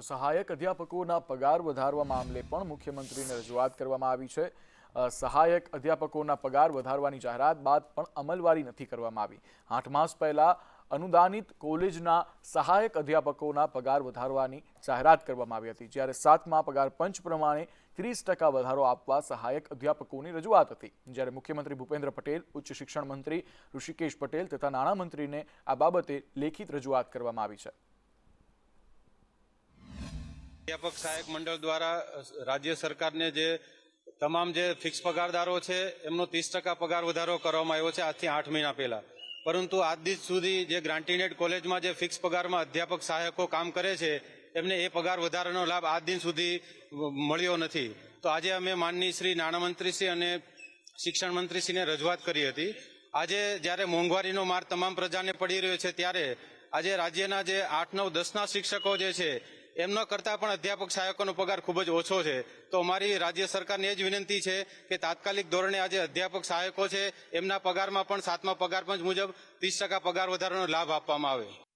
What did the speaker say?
તો સહાયક અધ્યાપકોના પગાર વધારવા મામલે પણ મુખ્યમંત્રીને રજૂઆત કરવામાં આવી છે. સહાયક અધ્યાપકોના પગાર વધારવાની જાહેરાત બાદ પણ અમલવારી નથી કરવામાં આવી. આઠ માસ પહેલા અનુદાનિત કોલેજના સહાયક અધ્યાપકોના પગાર વધારવાની જાહેરાત કરવામાં આવી હતી, જ્યારે સાતમા પગાર પંચ પ્રમાણે ત્રીસ ટકા વધારો આપવા સહાયક અધ્યાપકોની રજૂઆત હતી. જ્યારે મુખ્યમંત્રી ભૂપેન્દ્ર પટેલ, ઉચ્ચ શિક્ષણ મંત્રી ઋષિકેશ પટેલ તથા નાણામંત્રીને આ બાબતે લેખિત રજૂઆત કરવામાં આવી છે. અધ્યાપક સહાયક મંડળ દ્વારા રાજ્ય સરકારને જે તમામ જે ફિક્સ પગારદારો છે, એમનો ત્રીસ ટકા પગાર વધારો કરવામાં આવ્યો છે આજથી આઠ મહિના પહેલા. પરંતુ આજ દિવસ સુધી જે ગ્રાન્ટીનેટ કોલેજમાં જે ફિક્સ પગારમાં અધ્યાપક સહાયકો કામ કરે છે, એમને એ પગાર વધારાનો લાભ આજ દિન સુધી મળ્યો નથી. તો આજે અમે માનની શ્રી નાણામંત્રીશ્રી અને શિક્ષણ મંત્રીશ્રીને રજૂઆત કરી હતી. આજે જ્યારે મોંઘવારીનો માર તમામ પ્રજાને પડી રહ્યો છે, ત્યારે આજે રાજ્યના જે આઠ, નવ, દસના શિક્ષકો જે છે એમના કરતાં પણ અધ્યાપક સહાયકોનો પગાર ખૂબ જ ઓછો છે. તો અમારી રાજ્ય સરકારને એ જ વિનંતી છે કે તાત્કાલિક ધોરણે આજે અધ્યાપક સહાયકો છે, એમના પગારમાં પણ સાતમા પગાર પંચ મુજબ ત્રીસ ટકા પગાર વધારાનો લાભ આપવામાં આવે.